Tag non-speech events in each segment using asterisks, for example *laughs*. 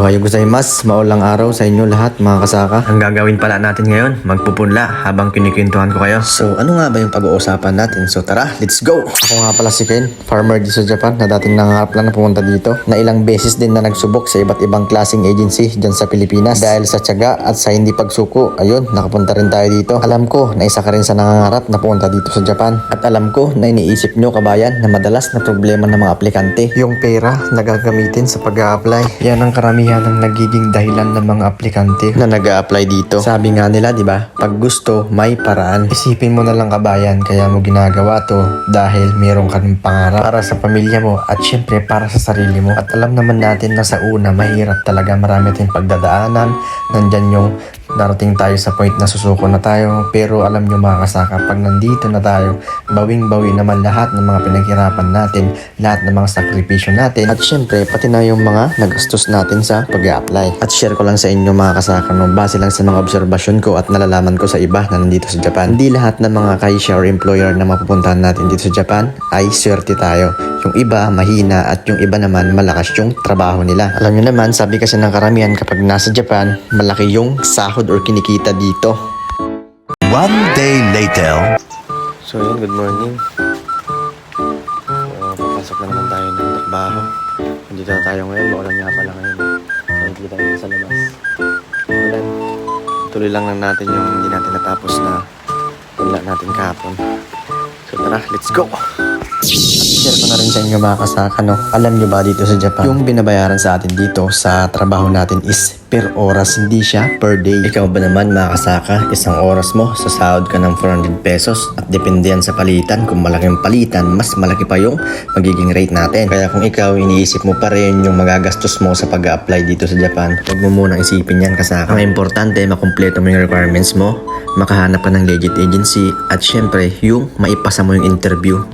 Ohayo gozaimasu, maulang araw sa inyo lahat mga kasaka. Ang gagawin pala natin ngayon, magpupunla habang kinikwentuhan ko kayo. So ano nga ba yung pag-uusapan natin? So tara, let's go! Ako nga pala si Ken, farmer dito sa Japan na dating nangarap lang na pumunta dito. Na ilang beses din na nagsubok sa iba't ibang klaseng agency dyan sa Pilipinas. Dahil sa tiyaga at sa hindi pagsuko, ayun, nakapunta rin tayo dito. Alam ko na isa ka rin sa nangangarap na pumunta dito sa Japan. At alam ko na iniisip nyo kabayan na madalas na problema ng mga aplikante. Yung pera na gagamitin sa pag apply Yan ang karamihan ng nagiging dahilan ng mga aplikante na nag apply dito. Sabi nga nila, di ba? Pag gusto, may paraan. Isipin mo na lang kabayan, kaya mo ginagawa to dahil meron ka ng pangarap para sa pamilya mo at syempre para sa sarili mo. At alam naman natin na sa una, mahirap talaga marami tayong pagdadaanan. Nandyan yung darating tayo sa point na susuko na tayo pero alam nyo mga kasaka pag nandito na tayo bawing bawi naman lahat ng mga pinaghirapan natin lahat ng mga sakripisyo natin at syempre pati na yung mga nagastos natin pag apply at share ko lang sa inyo mga kasaka no, base lang sa mga obserbasyon ko at nalalaman ko sa iba na nandito sa Japan hindi lahat ng mga kaisha or employer na mapupuntahan natin dito sa Japan ay swerte tayo yung iba mahina at yung iba naman malakas yung trabaho nila alam nyo naman sabi kasi ng karamihan kapag nasa Japan malaki yung sahod or kinikita dito One day later. So yun, good morning. So, papasok na naman tayo ng trabaho. Nandito na tayo ngayon, maulan nga pala ngayon. Nakikita nyo sa labas. Maulan. Tuloy lang lang natin yung hindi natin natapos na wala natin kahapon. So tara, let's go! Share ko na rin sa inyo mga kasaka, no? Alam nyo ba dito sa Japan, yung binabayaran sa atin dito sa trabaho natin is per oras, hindi siya per day. Ikaw ba naman mga kasaka, isang oras mo, sasahod ka ng 400 pesos at depende yan sa palitan. Kung malaking palitan, mas malaki pa yung magiging rate natin. Kaya kung ikaw, iniisip mo pa rin yung magagastos mo sa pag apply dito sa Japan, huwag mo munang isipin yan kasaka. Ang importante, makumpleto mo yung requirements mo, makahanap ka ng legit agency, at syempre, yung maipasa mo yung interview.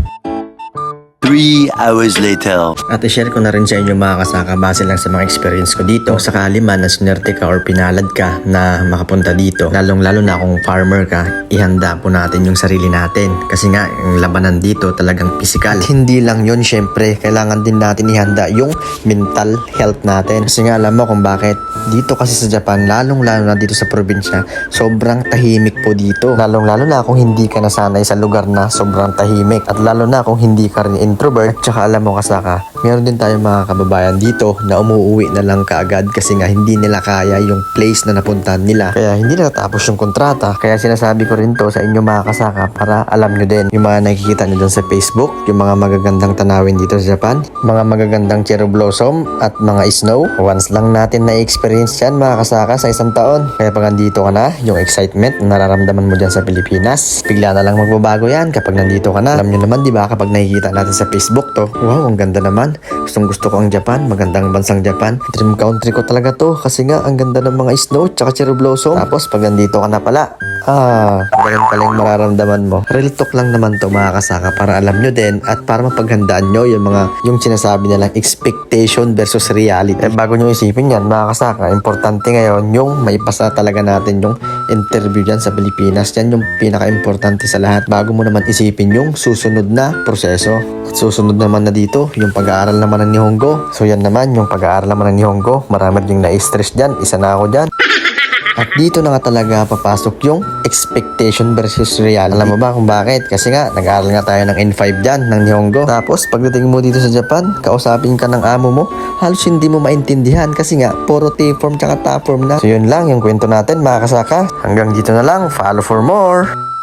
Three hours later. At i-share ko na rin sa inyo mga kasaka base lang sa mga experience ko dito. Kung sakali man na sinerte ka or pinalad ka na makapunta dito, lalong lalo na kung farmer ka, ihanda po natin yung sarili natin. Kasi nga, yung labanan dito talagang physical. At hindi lang yun, syempre, kailangan din natin ihanda yung mental health natin. Kasi nga alam mo kung bakit dito kasi sa Japan, lalong lalo na dito sa probinsya, sobrang tahimik po dito. Lalong lalo na kung hindi ka nasanay sa lugar na sobrang tahimik. At lalo na kung hindi ka rin introvert, tsaka alam mo kasaka, meron din tayong mga kababayan dito na umuwi na lang kaagad kasi nga hindi nila kaya yung place na napuntahan nila. Kaya hindi natatapos yung kontrata. Kaya sinasabi ko rin to sa inyo mga kasaka para alam nyo din yung mga nakikita nyo dun sa Facebook, yung mga magagandang tanawin dito sa Japan, mga magagandang cherry blossom at mga snow. Once lang natin na-experience yan mga kasaka sa isang taon. Kaya pag nandito ka na, yung excitement na nararamdaman mo dyan sa Pilipinas, bigla na lang magbabago yan kapag nandito ka na. Alam nyo naman di ba kapag nakikita natin sa Facebook to, wow, ang ganda naman. Gustong gusto ko ang Japan, magandang bansang Japan. Dream country ko talaga to kasi nga ang ganda ng mga snow tsaka cherry blossom. Tapos pag nandito ka na pala, ah, ganun pala yung mararamdaman mo. Real talk lang naman to mga kasaka para alam nyo din at para mapaghandaan nyo yung mga yung sinasabi nilang expectation versus reality. Eh, bago nyo isipin yan mga kasaka, importante ngayon yung maipasa talaga natin yung interview dyan sa Pilipinas. Yan yung pinaka-importante sa lahat bago mo naman isipin yung susunod na proseso. At susunod naman na dito, yung pag-aaral naman ng Nihongo. So yan naman, yung pag-aaral naman ng Nihongo. Marami rin na-stress dyan. Isa na ako dyan. *laughs* At dito na nga talaga papasok yung expectation versus reality. Alam mo ba kung bakit? Kasi nga, nag-aaral nga tayo ng N5 dyan, ng Nihongo. Tapos, pagdating mo dito sa Japan, kausapin ka ng amo mo, halos hindi mo maintindihan kasi nga, puro T-form tsaka top form na. So yun lang yung kwento natin mga kasaka. Hanggang dito na lang, follow for more!